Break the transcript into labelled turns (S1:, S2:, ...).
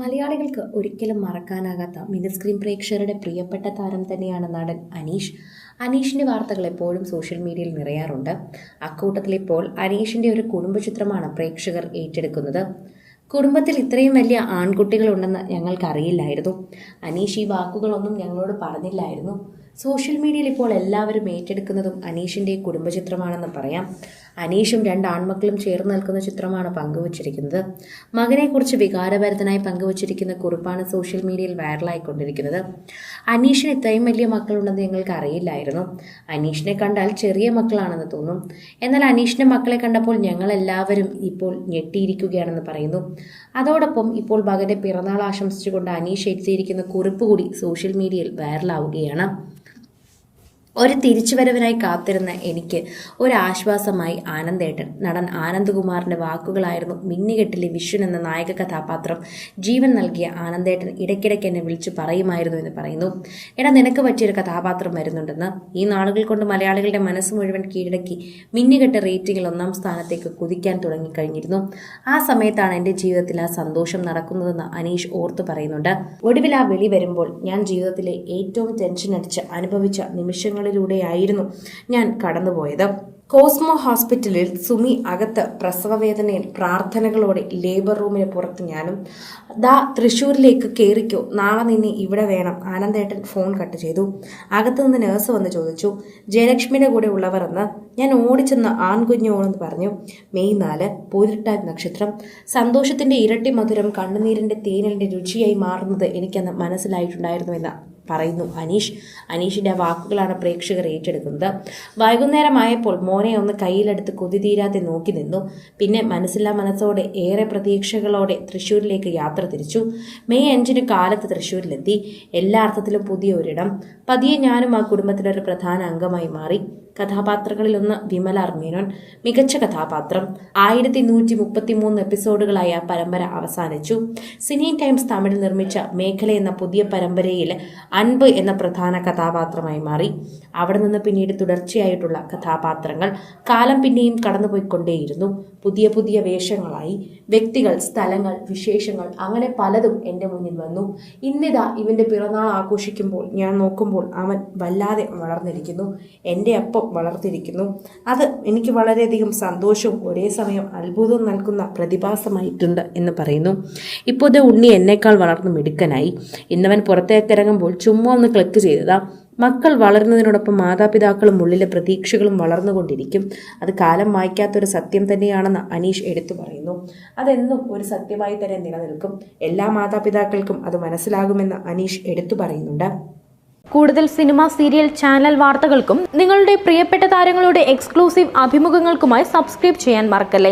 S1: മലയാളികൾക്ക് ഒരിക്കലും മറക്കാനാകാത്ത മിനി സ്ക്രീൻ പ്രേക്ഷകരുടെ പ്രിയപ്പെട്ട താരം തന്നെയാണ് നടൻ അനീഷ്. അനീഷിന്റെ വാർത്തകൾ എപ്പോഴും സോഷ്യൽ മീഡിയയിൽ നിറയാറുണ്ട്. അക്കൂട്ടത്തിൽ ഇപ്പോൾ അനീഷിന്റെ ഒരു കുടുംബചിത്രമാണ് പ്രേക്ഷകർ ഏറ്റെടുക്കുന്നത്. കുടുംബത്തിൽ ഇത്രയും വലിയ ആൺകുട്ടികളുണ്ടെന്ന് ഞങ്ങൾക്കറിയില്ലായിരുന്നു. അനീഷ് ഈ വാക്കുകളൊന്നും ഞങ്ങളോട് പറഞ്ഞില്ലായിരുന്നു. സോഷ്യൽ മീഡിയയിൽ ഇപ്പോൾ എല്ലാവരും ഏറ്റെടുക്കുന്നതും അനീഷിന്റെ കുടുംബചിത്രമാണെന്ന് പറയാം. അനീഷും രണ്ട് ആൺമക്കളും ചേർന്ന് നിൽക്കുന്ന ചിത്രമാണ് പങ്കുവച്ചിരിക്കുന്നത്. മകനെക്കുറിച്ച് വികാരഭരിതനായി പങ്കുവച്ചിരിക്കുന്ന കുറിപ്പാണ് സോഷ്യൽ മീഡിയയിൽ വൈറലായിക്കൊണ്ടിരിക്കുന്നത്. അനീഷിന് ഇത്രയും വലിയ മക്കളുണ്ടെന്ന് ഞങ്ങൾക്ക് അറിയില്ലായിരുന്നു. അനീഷിനെ കണ്ടാൽ ചെറിയ മക്കളാണെന്ന് തോന്നും. എന്നാൽ അനീഷിന്റെ മക്കളെ കണ്ടപ്പോൾ ഞങ്ങളെല്ലാവരും ഇപ്പോൾ ഞെട്ടിയിരിക്കുകയാണെന്ന് പറയുന്നു. അതോടൊപ്പം ഇപ്പോൾ മകന്റെ പിറന്നാൾ ആശംസിച്ചുകൊണ്ട് അനീഷ് എഴുതിയിരിക്കുന്ന കുറിപ്പ് കൂടി സോഷ്യൽ മീഡിയയിൽ വൈറലാവുകയാണ്. ഒരു തിരിച്ചുവരവിനായി കാത്തിരുന്ന എനിക്ക് ഒരാശ്വാസമായി ആനന്ദേട്ടൻ നടൻ ആനന്ദകുമാറിന്റെ വാക്കുകളായിരുന്നു മിന്നുകെട്ടിലെ വിഷുൻ എന്ന നായക കഥാപാത്രം. ജീവൻ നൽകിയ ആനന്ദേട്ടൻ ഇടയ്ക്കിടയ്ക്ക് എന്നെ വിളിച്ചു പറയുമായിരുന്നു എന്ന് പറയുന്നു. എടാ നിനക്ക് പറ്റിയൊരു കഥാപാത്രം വരുന്നുണ്ടെന്ന്. ഈ നാളുകൾ കൊണ്ട് മലയാളികളുടെ മനസ്സ് മുഴുവൻ കീഴടക്കി മിന്നുകെട്ട് റേറ്റിംഗിൽ ഒന്നാം സ്ഥാനത്തേക്ക് കുതിക്കാൻ തുടങ്ങിക്കഴിഞ്ഞിരുന്നു. ആ സമയത്താണ് എന്റെ ജീവിതത്തിൽ ആ സന്തോഷം നടക്കുന്നതെന്ന് അനീഷ് ഓർത്തു പറയുന്നുണ്ട്. ഒടുവിൽ ആ വിളി വരുമ്പോൾ ഞാൻ ജീവിതത്തിലെ ഏറ്റവും ടെൻഷൻ അടിച്ച് അനുഭവിച്ച നിമിഷങ്ങളിലൂടെയായിരുന്നു ഞാൻ കടന്നുപോയത്. കോസ്മോ ഹോസ്പിറ്റലിൽ സുമി അകത്ത് പ്രസവവേദനയിൽ പ്രാർത്ഥനകളോടെ ലേബർ റൂമിന് പുറത്ത് ഞാനും ദാ തൃശ്ശൂരിലേക്ക് കയറിക്കോ നാളെ നിന്നെ ഇവിടെ വേണം. ആനന്ദേട്ടൻ ഫോൺ കട്ട് ചെയ്തു. അകത്തു നിന്ന് നേഴ്സ് വന്ന് ചോദിച്ചു ജയലക്ഷ്മിയുടെ കൂടെ ഉള്ളവർ എന്ന്? ഞാൻ ഓടിച്ചെന്ന് ആൺകുഞ്ഞോണെന്ന് പറഞ്ഞു. മെയ് നാല് പൂരിട്ടാൻ നക്ഷത്രം. സന്തോഷത്തിന്റെ ഇരട്ടി മധുരം കണ്ണുനീരിന്റെ തേനലിന്റെ രുചിയായി മാറുന്നത് എനിക്കന്ന് മനസ്സിലായിട്ടുണ്ടായിരുന്നുവെന്ന് പറയുന്നു. അനീഷ് അനീഷിന്റെ വാക്കുകളാണ് പ്രേക്ഷകർ ഏറ്റെടുക്കുന്നത്. വൈകുന്നേരമായപ്പോൾ മോനെ ഒന്ന് കയ്യിലെടുത്ത് കൊതി തീരാതെ നോക്കി നിന്നു. പിന്നെ മനസ്സില്ലാ മനസ്സോടെ ഏറെ പ്രതീക്ഷകളോടെ തൃശ്ശൂരിലേക്ക് യാത്ര തിരിച്ചു. മെയ് അഞ്ചിന് കാലത്ത് തൃശ്ശൂരിലെത്തി. എല്ലാ അർത്ഥത്തിലും പുതിയ ഒരിടം. പതിയെ ഞാനും ആ കുടുംബത്തിലെ ഒരു പ്രധാന അംഗമായി മാറി. കഥാപാത്രങ്ങളിലൊന്ന് വിമല അർമേനോൻ. മികച്ച കഥാപാത്രം. ആയിരത്തി നൂറ്റി മുപ്പത്തി മൂന്ന് എപ്പിസോഡുകളായ പരമ്പര അവസാനിച്ചു. സിനി ടൈംസ് തമിഴിൽ നിർമ്മിച്ച മേഖല എന്ന പുതിയ പരമ്പരയിൽ അൻപ് എന്ന പ്രധാന കഥാപാത്രമായി മാറി. അവിടെ നിന്ന് പിന്നീട് തുടർച്ചയായിട്ടുള്ള കഥാപാത്രങ്ങൾ കാലം പിന്നെയും കടന്നുപോയിക്കൊണ്ടേയിരുന്നു. പുതിയ പുതിയ വേഷങ്ങളായി വ്യക്തികൾ സ്ഥലങ്ങൾ വിശേഷങ്ങൾ അങ്ങനെ പലതും എന്റെ മുന്നിൽ വന്നു. ഇന്നിതാ ഇവന്റെ പിറന്നാൾ ആഘോഷിക്കുമ്പോൾ ഞാൻ നോക്കുമ്പോൾ അവൻ വല്ലാതെ വളർന്നിരിക്കുന്നു. എന്റെ അപ്പം വളർത്തിരിക്കുന്നു. അത് എനിക്ക് വളരെയധികം സന്തോഷവും ഒരേ സമയം അത്ഭുതവും നൽകുന്ന പ്രതിഭാസമായിട്ടുണ്ട് എന്ന് പറയുന്നു. ഇപ്പോൾ ഉണ്ണി എന്നേക്കാൾ വളർന്നു മിടുക്കനായി. ഇന്നവൻ പുറത്തേക്കിറങ്ങുമ്പോൾ ചുമ്മാ ഒന്ന് ക്ലിക്ക് ചെയ്തതാ മക്കൾ വളരുന്നതിനോടൊപ്പം മാതാപിതാക്കളും ഉള്ളിലെ പ്രതീക്ഷകളും വളർന്നുകൊണ്ടിരിക്കും. അത് കാലം മായ്ക്കാത്തൊരു സത്യം തന്നെയാണെന്ന് അനീഷ് എടുത്തു പറയുന്നു. അതെന്നും ഒരു സത്യമായി തന്നെ നിലനിൽക്കും. എല്ലാ മാതാപിതാക്കൾക്കും അത് മനസ്സിലാകുമെന്ന് അനീഷ് എടുത്തു പറയുന്നുണ്ട്.
S2: കൂടുതൽ സിനിമ സീരിയൽ ചാനൽ വാർത്തകൾക്കും നിങ്ങളുടെ പ്രിയപ്പെട്ട താരങ്ങളുടെ എക്സ്ക്ലൂസീവ് അഭിമുഖങ്ങൾക്കുമായി സബ്സ്ക്രൈബ് ചെയ്യാൻ മറക്കല്ലേ?